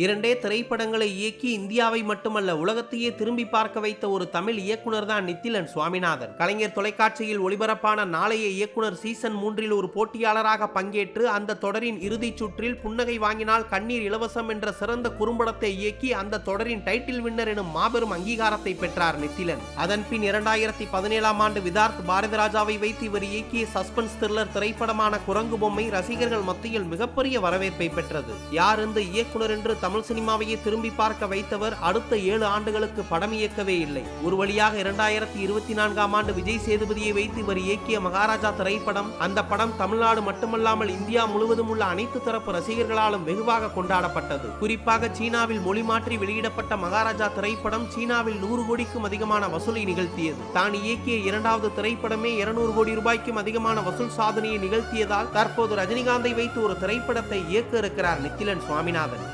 இரண்டே திரைப்படங்களை இயக்கி இந்தியாவை மட்டுமல்ல உலகத்தையே திரும்பி பார்க்க வைத்த ஒரு தமிழ் இயக்குனர் தான் நித்திலன் சுவாமிநாதன். கலைஞர் தொலைக்காட்சியில் ஒளிபரப்பான நாளைய இயக்குனர் சீசன் மூன்றில் ஒரு போட்டியாளராக பங்கேற்று அந்த தொடரின் இறுதிச் சுற்றில் புன்னகை வாங்கினால் கண்ணீர் இலவசம் என்ற சிறந்த குறும்படத்தை இயக்கி அந்த தொடரின் டைட்டில் வின்னர் எனும் மாபெரும் அங்கீகாரத்தை பெற்றார் நித்திலன். அதன் பின் இரண்டாயிரத்தி பதினேழாம் ஆண்டு விதார்த் பாரதிராஜாவை வைத்து இவர் இயக்கிய சஸ்பென்ஸ் த்ரில்லர் திரைப்படமான குரங்கு பொம்மை ரசிகர்கள் மத்தியில் மிகப்பெரிய வரவேற்பை பெற்றது. யார் இந்த இயக்குனர் என்று தமிழ் சினிமாவையே திரும்பி பார்க்க வைத்தவர் அடுத்த ஏழு ஆண்டுகளுக்கு படம் இயக்கவே இல்லை. ஒரு வழியாக இரண்டாயிரத்தி இருபத்தி நான்காம் ஆண்டு விஜய் சேதுபதியை வைத்து இவர் இயக்கிய மகாராஜா திரைப்படம் அந்த படம் தமிழ்நாடு மட்டுமல்லாமல் இந்தியா முழுவதும் உள்ள அனைத்து தரப்பு ரசிகர்களாலும் வெகுவாக கொண்டாடப்பட்டது. குறிப்பாக சீனாவில் மொழி மாற்றி வெளியிடப்பட்ட மகாராஜா திரைப்படம் சீனாவில் நூறு கோடிக்கும் அதிகமான வசூலை நிகழ்த்தியது. தான் இயக்கிய இரண்டாவது திரைப்படமே இருநூறு கோடி ரூபாய்க்கும் அதிகமான வசூல் சாதனையை நிகழ்த்தியதால் தற்போது ரஜினிகாந்தை வைத்து ஒரு திரைப்படத்தை இயக்க இருக்கிறார் நித்திலன் சுவாமிநாதன்.